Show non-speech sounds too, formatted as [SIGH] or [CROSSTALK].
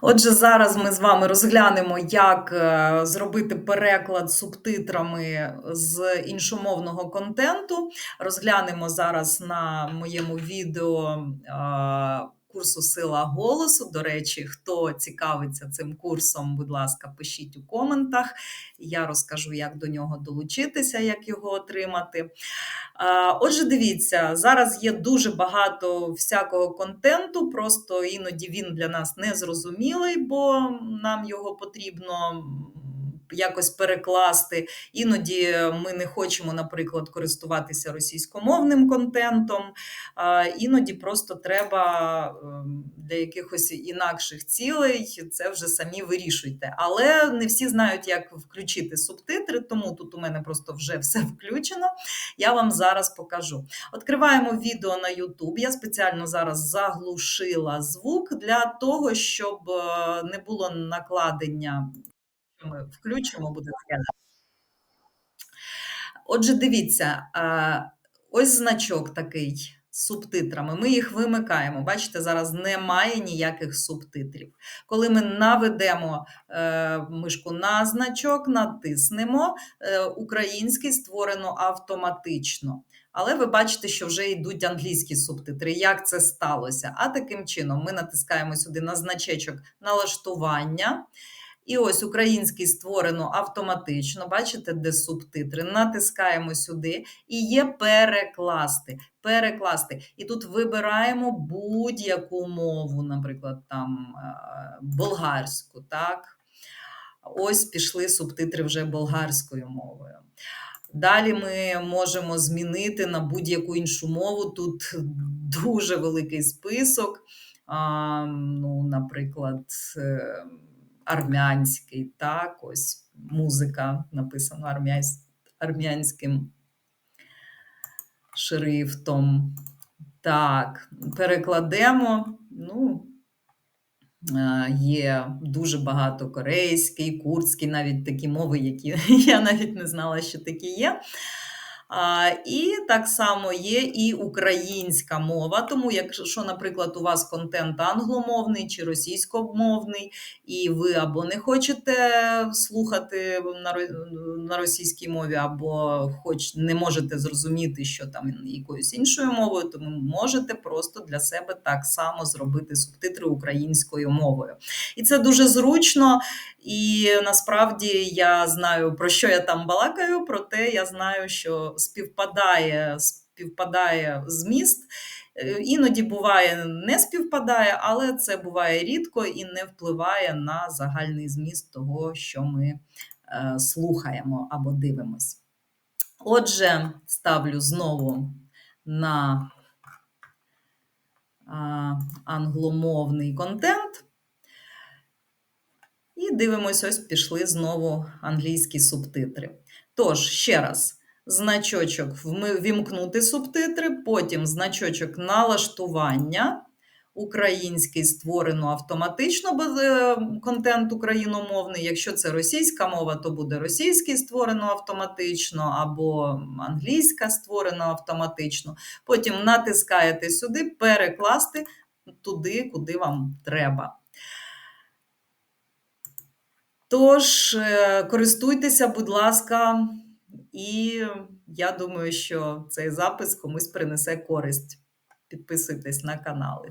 Отже, зараз ми з вами розглянемо, як е, зробити переклад субтитрами з іншомовного контенту. Розглянемо зараз на моєму відео курсу Сила голосу. До речі, хто цікавиться цим курсом, будь ласка, пишіть у коментах. Я розкажу, як до нього долучитися, як його отримати. Отже, дивіться, зараз є дуже багато всякого контенту, просто іноді він для нас не зрозумілий, бо нам його потрібно якось перекласти. Іноді ми не хочемо, наприклад, користуватися російськомовним контентом, іноді просто треба ем, для якихось інакших цілей, це вже самі вирішуйте. Але не всі знають, як включити субтитри, тому тут у мене просто вже все включено. Я вам зараз покажу. Відкриваємо відео на YouTube. Я спеціально зараз заглушила звук для того, щоб е, не було накладення ми включимо, буде таке. Отже, дивіться, ось значок такий з субтитрами. Ми їх вимикаємо. Бачите, зараз немає ніяких субтитрів. Коли ми наведемо е, мишку на значок, натиснемо, е, український створено автоматично. Але ви бачите, що вже йдуть англійські субтитри. Як це сталося? А таким чином ми натискаємо сюди на значечок налаштування. І ось український створено автоматично. Бачите, де субтитри. Натискаємо сюди і є перекласти. Перекласти. І тут вибираємо будь-яку мову, наприклад, там е, болгарську. так? Ось пішли субтитри вже болгарською мовою. Далі ми можемо змінити на будь-яку іншу мову. Тут дуже великий список. А, ну, Наприклад, е, армянський, так, ось музика написана армянським шрифтом. Так, перекладемо. Ну, Є дуже багато корейський, курдський, навіть такі мови, які [LAUGHS] я навіть не знала, що такі є. І так само є і українська мова. Тому, якщо, наприклад, у вас контент англомовний чи російськомовний, і ви або не хочете слухати на російській мові, або хоч не можете зрозуміти, що там якоюсь іншою мовою, то ви можете просто для себе так само зробити субтитри українською мовою. І це дуже зручно, і насправді я знаю, про що я там балакаю, проте я знаю, що співпадає, співпадає зміст. Е, іноді буває, не співпадає, але це буває рідко і не впливає на загальний зміст того, що ми е, слухаємо або дивимось. Отже, ставлю знову на англомовний контент. І дивимося, ось пішли знову англійські субтитри. Тож, ще раз, значочок вімкнути субтитри, потім значочок налаштування. Український створено автоматично, е, контент україномовний. Якщо це російська мова, то буде російський створено автоматично, або англійська створено автоматично. Потім натискаєте сюди, перекласти туди, куди вам треба. Тож, е, користуйтеся, будь ласка, і я думаю, що цей запис комусь принесе користь. Підписуйтесь на канали.